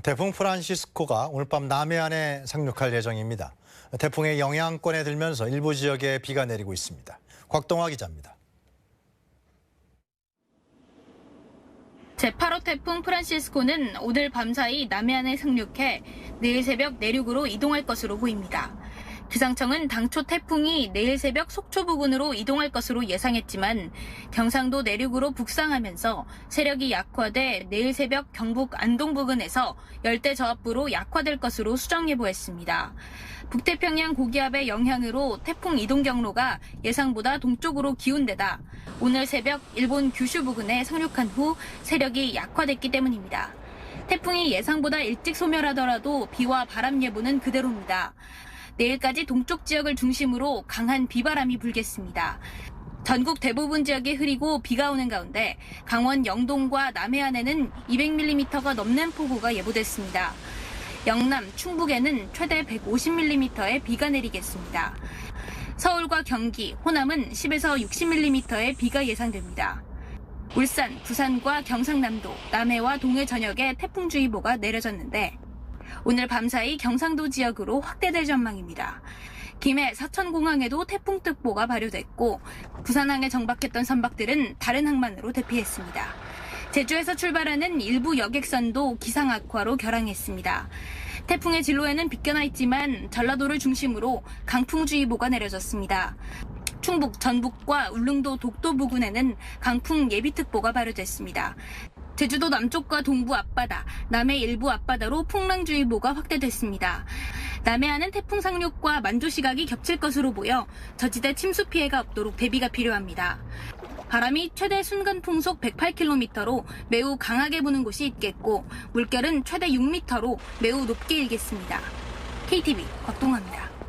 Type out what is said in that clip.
태풍 프란시스코가 오늘 밤 남해안에 상륙할 예정입니다. 태풍의 영향권에 들면서 일부 지역에 비가 내리고 있습니다. 곽동화 기자입니다. 제8호 태풍 프란시스코는 오늘 밤사이 남해안에 상륙해 내일 새벽 내륙으로 이동할 것으로 보입니다. 기상청은 당초 태풍이 내일 새벽 속초 부근으로 이동할 것으로 예상했지만 경상도 내륙으로 북상하면서 세력이 약화돼 내일 새벽 경북 안동 부근에서 열대 저압부로 약화될 것으로 수정 예보했습니다. 북태평양 고기압의 영향으로 태풍 이동 경로가 예상보다 동쪽으로 기운 데다 오늘 새벽 일본 규슈 부근에 상륙한 후 세력이 약화됐기 때문입니다. 태풍이 예상보다 일찍 소멸하더라도 비와 바람 예보는 그대로입니다. 내일까지 동쪽 지역을 중심으로 강한 비바람이 불겠습니다. 전국 대부분 지역이 흐리고 비가 오는 가운데 강원 영동과 남해안에는 200mm가 넘는 폭우가 예보됐습니다. 영남, 충북에는 최대 150mm의 비가 내리겠습니다. 서울과 경기, 호남은 10에서 60mm의 비가 예상됩니다. 울산, 부산과 경상남도, 남해와 동해 전역에 태풍주의보가 내려졌는데 오늘 밤사이 경상도 지역으로 확대될 전망입니다. 김해 사천공항에도 태풍특보가 발효됐고 부산항에 정박했던 선박들은 다른 항만으로 대피했습니다. 제주에서 출발하는 일부 여객선도 기상 악화로 결항했습니다. 태풍의 진로에는 비껴나 있지만 전라도를 중심으로 강풍주의보가 내려졌습니다. 충북, 전북과 울릉도, 독도 부근에는 강풍 예비특보가 발효됐습니다. 제주도 남쪽과 동부 앞바다, 남해 일부 앞바다로 풍랑주의보가 확대됐습니다. 남해안은 태풍 상륙과 만조 시각이 겹칠 것으로 보여 저지대 침수 피해가 없도록 대비가 필요합니다. 바람이 최대 순간 풍속 108km로 매우 강하게 부는 곳이 있겠고 물결은 최대 6m로 매우 높게 일겠습니다. KTV 곽동화입니다.